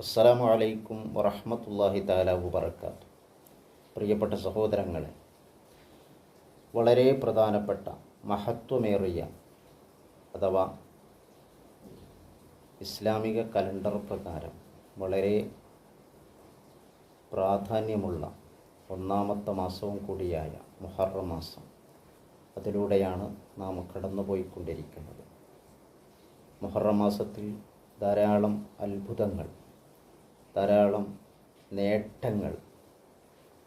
അസ്സലാമു അലൈക്കും വറഹ്മത്തുള്ളാഹി തആല വബറകാത്തു പ്രിയപ്പെട്ട സഹോദരങ്ങളെ വളരെ പ്രധാനപ്പെട്ട മഹത്വമേറിയ അഥവാ ഇസ്ലാമിക കലണ്ടർ പ്രകാരം വളരെ പ്രാധാന്യമുള്ള ഒന്നാമത്തെ മാസവും കൂടിയായ മുഹറ മാസം അതിലൂടെയാണ് നാം കടന്നുപോയിക്കൊണ്ടിരിക്കുന്നത്. മുഹറ മാസത്തിൽ ധാരാളം അത്ഭുതങ്ങൾ ധാരാളം നേട്ടങ്ങൾ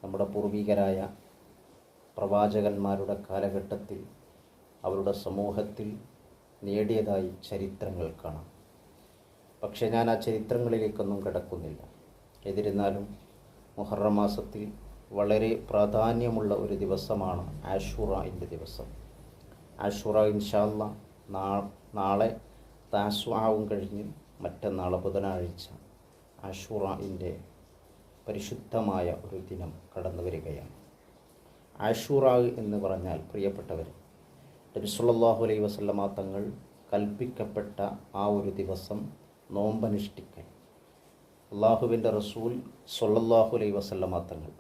നമ്മുടെ പൂർവികരായ പ്രവാചകന്മാരുടെ കാലഘട്ടത്തിൽ അവരുടെ സമൂഹത്തിൽ നേടിയതായി ചരിത്രങ്ങൾ കാണാം. പക്ഷേ ഞാൻ ആ ചരിത്രങ്ങളിലേക്കൊന്നും കിടക്കുന്നില്ല. എതിരുന്നാലും മുഹറം മാസത്തിൽ വളരെ പ്രാധാന്യമുള്ള ഒരു ദിവസമാണ് ആഷുറയിന്റെ ദിവസം. ആഷുറ ഇൻഷാല്ല നാളെ താസ്വാവും കഴിഞ്ഞ് മറ്റന്നാൾ ബുധനാഴ്ച ആഷുറയിന്റെ പരിശുദ്ധമായ ഒരു ദിനം കടന്നു വരികയാണ്. ആഷൂറ എന്ന് പറഞ്ഞാൽ പ്രിയപ്പെട്ടവർ നബി അലൈ വസല്ലമ തങ്ങൾ കൽപ്പിക്കപ്പെട്ട ആ ഒരു ദിവസം നോമ്പനുഷ്ഠിക്കാൻ അള്ളാഹുവിന്റെ റസൂൽ സൊല്ലാഹു അലൈ വസല്ലമ തങ്ങൾ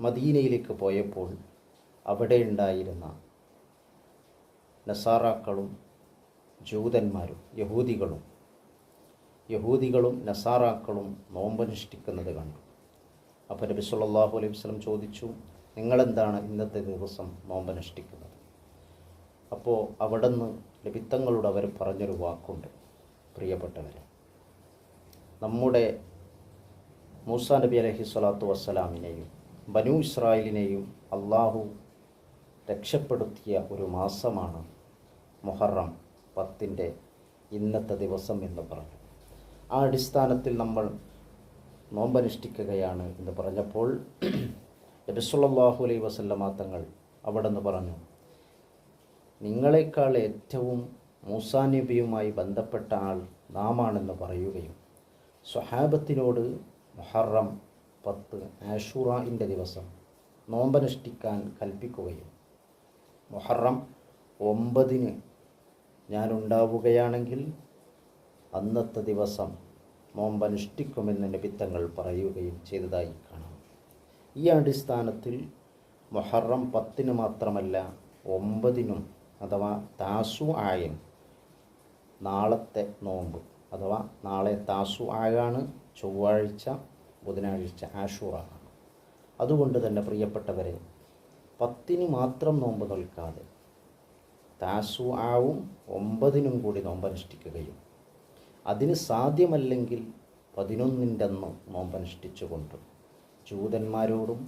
മദീനയിലേക്ക് പോയപ്പോൾ അവിടെ ഉണ്ടായിരുന്ന നസാറാക്കളും ജൂതന്മാരും യഹൂദികളും യഹൂദികളും നസാറാക്കളും നോമ്പനുഷ്ഠിക്കുന്നത് കണ്ടു. അപ്പോൾ നബി സല്ലല്ലാഹു അലൈഹി വസ്ലം ചോദിച്ചു നിങ്ങളെന്താണ് ഇന്നത്തെ ദിവസം നോമ്പനുഷ്ഠിക്കുന്നത് അപ്പോൾ അവിടെ നിന്ന് ലഭിത്തങ്ങളോട് അവർ പറഞ്ഞൊരു വാക്കുണ്ട് പ്രിയപ്പെട്ടവരെ. നമ്മുടെ മൂസ നബി അലഹി സ്വലാത്തു വസ്സലാമിനെയും ബനു ഇസ്രായേലിനെയും അള്ളാഹു രക്ഷപ്പെടുത്തിയ ഒരു മാസമാണ് മൊഹറം പത്തിന്റെ ഇന്നത്തെ ദിവസം എന്ന് പറഞ്ഞു. ആ അടിസ്ഥാനത്തിൽ നമ്മൾ നോമ്പനുഷ്ഠിക്കുകയാണ് എന്ന് പറഞ്ഞപ്പോൾ നബിസുല്ലാഹു അലൈ വസല്ലമ തങ്ങൾ അവിടെ നിന്ന് പറഞ്ഞു നിങ്ങളെക്കാൾ ഏറ്റവും മൂസാ നബിയുമായി ബന്ധപ്പെട്ട ആൾ നാമാണെന്ന് പറയുകയും സ്വഹാബത്തിനോട് മുഹറം പത്ത് ആഷുറാന്റെ ദിവസം നോമ്പനുഷ്ഠിക്കാൻ കൽപ്പിക്കുകയും മുഹറം ഒമ്പതിന് ഞാനുണ്ടാവുകയാണെങ്കിൽ അന്നത്തെ ദിവസം നോമ്പനുഷ്ഠിക്കുമെന്ന് നബിത്തങ്ങൾ പറയുകയും ചെയ്തതായി കാണാം. ഈ അടിസ്ഥാനത്തിൽ മൊഹറം പത്തിന് മാത്രമല്ല ഒമ്പതിനും അഥവാ താസു ആയൻ നാളത്തെ നോമ്പ് അഥവാ നാളെ താസു ആയാണ് ചൊവ്വാഴ്ച ബുധനാഴ്ച ആഷൂറാണ് അതുകൊണ്ട് തന്നെ പ്രിയപ്പെട്ടവരെ പത്തിന് മാത്രം നോമ്പ് നിൽക്കാതെ താസു ആവും ഒമ്പതിനും കൂടി നോമ്പനുഷ്ഠിക്കുകയും അതിന് സാധ്യമല്ലെങ്കിൽ പതിനൊന്നിന്റെ അന്ന് നോമ്പനുഷ്ഠിച്ചുകൊണ്ട് ജൂതന്മാരോടും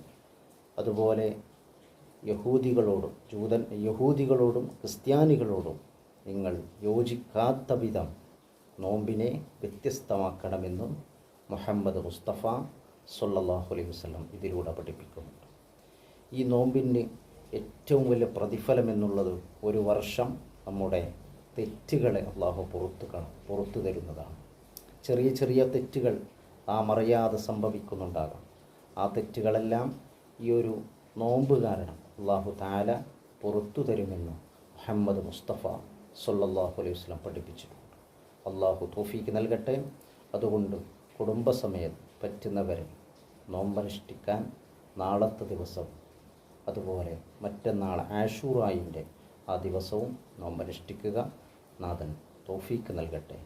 അതുപോലെ യഹൂദികളോടും ജൂതൻ യഹൂദികളോടും ക്രിസ്ത്യാനികളോടും നിങ്ങൾ യോജിക്കാത്ത വിധം നോമ്പിനെ വ്യത്യസ്തമാക്കണമെന്നും മുഹമ്മദ് മുസ്തഫ സല്ലാഹു അലൈഹി വസ്ലം ഇതിലൂടെ പഠിപ്പിക്കുന്നുണ്ട്. ഈ നോമ്പിന്റെ ഏറ്റവും വലിയ പ്രതിഫലം എന്നുള്ളത് ഒരു വർഷം നമ്മുടെ തെറ്റുകളെ അള്ളാഹു പുറത്തു പുറത്തു തരുന്നതാണ്. ചെറിയ ചെറിയ തെറ്റുകൾ നാം അറിയാതെ സംഭവിക്കുന്നുണ്ടാകാം. ആ തെറ്റുകളെല്ലാം ഈ ഒരു നോമ്പ് കാരണം അള്ളാഹു താല പുറത്തു തരുമെന്ന് മുഹമ്മദ് മുസ്തഫ സല്ലല്ലാഹു അലൈഹി വസല്ലം പഠിപ്പിച്ചിട്ടുണ്ട്. അള്ളാഹു തോഫീക്ക് നൽകട്ടെ. അതുകൊണ്ട് കുടുംബസമയം പറ്റുന്നവരെ നോമ്പനുഷ്ഠിക്കാൻ നാളത്തെ ദിവസം അതുപോലെ മറ്റന്നാൾ ആഷൂറായിന്റെ ആ ദിവസവും നോമ്പനുഷ്ഠിക്കുക. നാഥൻ. തോഫീക്ക് നൽകട്ടെ.